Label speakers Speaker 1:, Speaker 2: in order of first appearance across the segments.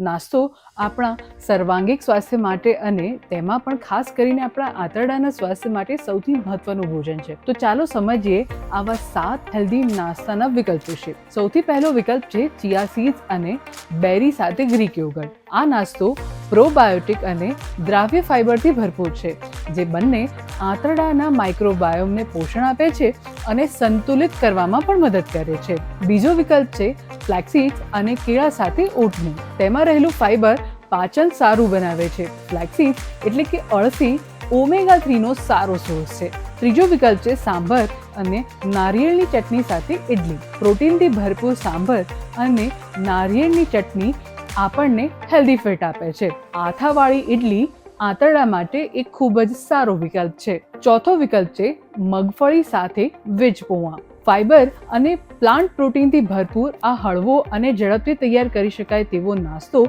Speaker 1: નાસ્તો આપણા સર્વાંગિક સ્વાસ્થ્ય માટે અને તેમાં પણ ખાસ કરીને આપણા આંતરડાના સ્વાસ્થ્ય માટે સૌથી મહત્વનું ભોજન છે. તો ચાલો સમજીએ આવા સાત હેલ્ધી નાસ્તાના વિકલ્પ વિશે. સૌથી પહેલો વિકલ્પ છે ચિયા સીડ્સ અને બેરી સાથે ગ્રીક યોગર્ટ આ નાસ્તો પ્રોબાયોટિક અને દ્રાવ્ય ફાઇબરથી ભરપૂર છે, જે બંને આંતરડાના માઇક્રોબાયોમને પોષણ આપે છે અને સંતુલિત કરવામાં પણ મદદ કરે છે. બીજો વિકલ્પ છે ફ્લેક્સીડ્સ અને કેળા સાથે ઓટનું તેમાં રહેલું ફાઇબર પાચન સારું બનાવે છે. ફ્લેક્સીડ્સ એટલે કે અળસી ઓમેગા થ્રીનો સારો સોર્સ છે. ત્રીજો વિકલ્પ છે સાંભર અને નારિયેળની ચટણી સાથે ઇડલી પ્રોટીનથી ભરપૂર સાંભર અને નારિયેળની ચટણી આપણને હેલ્ધી ફિટ આપે છે. આથાવાળી ઇડલી આંતરડા માટે એક ખૂબ જ સારો વિકલ્પ છે. ચોથો વિકલ્પ છે મગફળી સાથે વેજ પૌવા ફાઇબર અને પ્લાન્ટ પ્રોટીનથી ભરપૂર આ હળવો અને ઝડપથી તૈયાર કરી શકાય તેવો નાસ્તો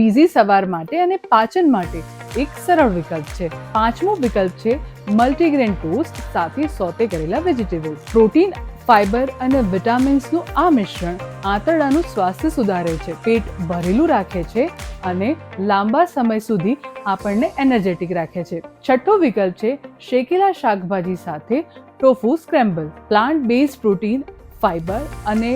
Speaker 1: બીઝી સવાર માટે અને પાચન માટે એક સરળ વિકલ્પ છે. પાંચમો વિકલ્પ છે મલ્ટીગ્રેન ટોસ્ટ સાથે સોતે કરેલા વેજીટેબલ. પ્રોટીન ફાઇબર અને વિટામિન્સનું આ મિશ્રણ આંતરડાનું સ્વાસ્થ્ય સુધારે છે. પેટ ભરેલું રાખે છે અને લાંબા સમય સુધી આપણને એનર્જેટિક રાખે છે. છઠ્ઠો વિકલ્પ છે શેકેલા શાકભાજી સાથે tofu scramble. Plant base protein, fibre અને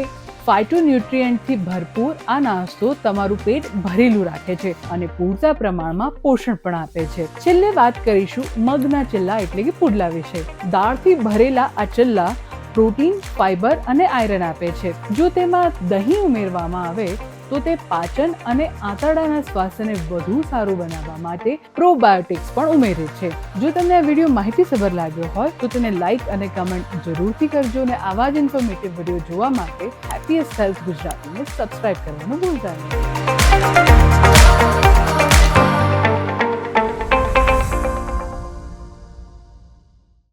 Speaker 1: ફાઇટોન્યુટ્રિયન્ટથી ભરપૂર આ નાસ્તો તમારું પેટ ભરેલું રાખે છે અને પૂરતા પ્રમાણમાં પોષણ પણ આપે છે. છેલ્લે વાત કરીશું મગના ચિલ્લા એટલે કે પુડલા વિશે. દાળથી ભરેલા આ ચિલ્લા પ્રોટીન, ફાઇબર અને આયરન આપે છે. જો તેમાં દહીં ઉમેરવામાં આવે, તો તે પાચન અને આંતરડાના સ્વાસ્થ્યને વધુ સારું બનાવવા માટે પ્રોબાયોટિક્સ પણ ઉમેરે છે. જો તમને આ વીડિયો માહિતીસભર લાગ્યો હોય, તો તેને લાઇક અને કમેન્ટ જરૂરથી કરજો અને આવા જ ઇન્ફોર્મેટિવ વીડિયો જોવા માટે હેપીએસ્ટ હેલ્થ ગુજરાતીને સબસ્ક્રાઇબ કરવાનું ભૂલતા નહીં.